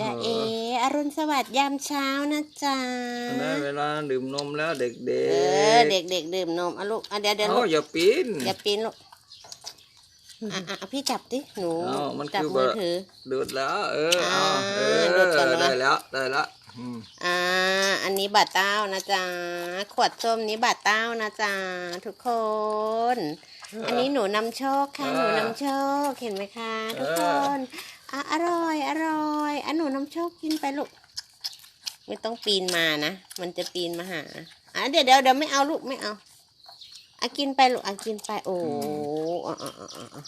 จะเออรุณสวัสดิ์ยามเช้านะจ๊ะได้เวลาดื่มนมแล้วเด็กๆเออเด็กๆดื่มนมอะลูกอะเดี๋ยวเดี๋ยวเอาลูกอย่าปีนอย่าปีนลูกอะอะอะพี่จับดิหนูเอามันจับคือมือแบบถือดูดแล้ว เออเอาอ่าเออดูดก่อนนะได้แล้วได้แล้วอืมอ่าอันนี้บาทเต้านะจ๊ะขวดส้มนี้บาทเต้านะจ๊ะทุกคน อันนี้หนูนำโชคค่ะหนูนำโชคเห็นไหมคะ ทุกคนอะอร่อยอร่ อยอันหนูนำโชคกินไปลูก ไม่ต้องปีนมานะ มันจะปีนมาหา อะเดี๋ยวเดี๋ยวเดี๋ยวไม่เอาลูกไม่เอาอะกินไปลูกอะกินไป โอ้อะอะอะอะอะ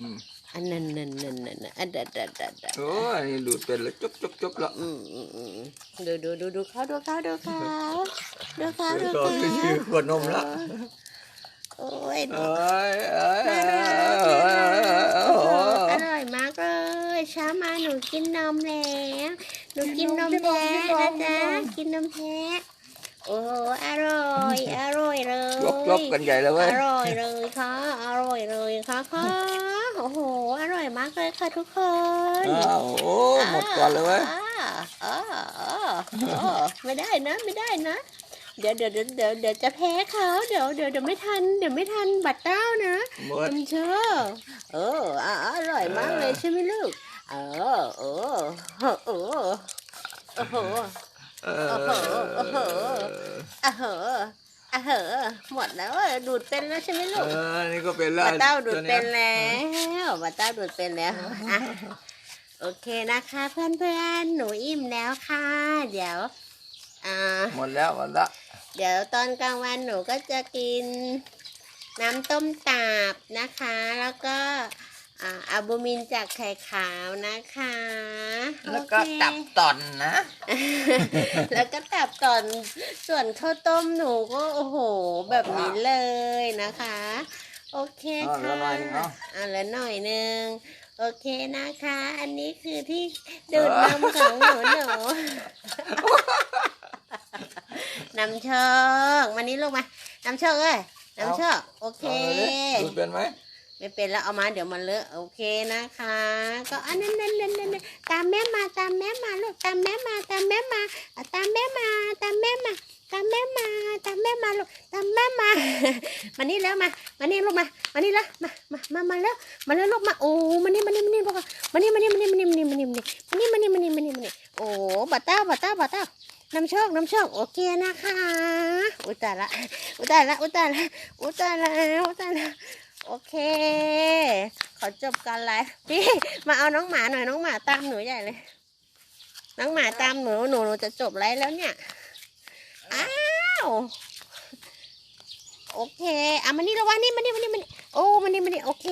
อืมอันนั้นนั่นนั่นนั่นนั่นอะเดัดดัดดัดดัดโอ้ยอันนี้ดูดเป็นแล้วจบจบจบแล้วอืมอืมอืมดูดูดูดูเขาดูเขาดูเขาดูเขาดูก็เขาคือชื่อขวดนมแล้วโอ้ย เอ้ยเอ้ย กินนมแล้วหนูกินนมแท้นะจ๊ะกินนมแท้โอ้อร่อยอร่อยเลยจบจบกันใหญ่แล้วอเว้ยร่อยเลยค่ะอร่อยเลยค่ะค่ะโอ้โหอร่อยมากเลยค่ะทุกคนอ้าวโอ้หมดก่อนเลยเว้ยอ่าอ่าอ่าอ่าไม่ได้นะไม่ได้นะเดี๋ยวเดี๋ยวเดี๋ยวเดี๋ยวเดี๋ยวจะแพ้เขาเดี๋ยวเดี๋ยวเดี๋ยวไม่ทันเดี๋ยวไม่ทันบัตรเต้านะหมดคุณเชื่อเอออะอร่อยมากเลยใช่ไหมลูก เออเออเออเออโอ้โหเอโอ้โหโอ้โหอะเอะอะเหหมดแล้วดูดเป็นแล้วใช่ไหมลูกอนี่ก็เป็นแล้วบัตรเต้าดูดเป็นแล้วบัตรเต้าดูดเป็นแล้วโอเคนะคะ เพื่อนเพื่อนๆหนูอิ่มแล้วค่ะ เดี๋ยวอ่าหมดแล้วหมดแล้วเดี๋ยวตอนกลางวันหนูก็จะกินน้ำต้มตาบนะคะ แล้วก็ อ่าอะบูมินจากไข่ขาวนะคะแล้วก็โอเค ตับต่อนนะ แล้วก็ตับก่อนส่วนข้าวต้มหนูก็โอ้โห แบบนี้เลยนะคะ โอเคเอาค่ะละหน่อยหนึ่งเนาะ อะแล้วหน่อยหนึ่งโอเคนะคะ อันนี้คือที่ดูดนมของหนูหนูนำโชคมานี่ลูกมานำโชคเอ้ยนำโชคโอเคเอาเลยดูดเป็นไหม ไม่เป็นแล้วเอามาเดี๋ยวมันเลอะโอเคนะคะ ก็อันนั้นนั่นนั่นนั่นตามแม่มาตามแม่มาลูกตามแม่มาตามแม่มาตามแม่มาตามแม่มาตามแม่มาตามแม่มาลูกตามแม่มามานี่แล้วมามานี่ลูกมามานี่แล้วมามามามาแล้วมาแล้วลูกมาโอ้มานี่มานี่มานี่ลูกมานี่มานี่มานี่มานี่มานี่มานี่มานี่มานี่มานี่มานี่มานี่โอ้บาต้าบาต้าบาต้านำโชคนำโชคโอเคนะคะ อุตาละอุตาละอุตาละอุตาละอุตาละ โอเค ขอจบการไลฟ์พี่มาเอาน้องหมาหน่อยน้องหมาตามหนูใหญ่เลย น้องหมาตามหนูหนูหนูจะจบไลฟ์แล้วเนี่ยอ้าวโอเคอะมานี่แล้ววะนี่มานี่มานี่มานี่โอ้มานี่มานี่โอเค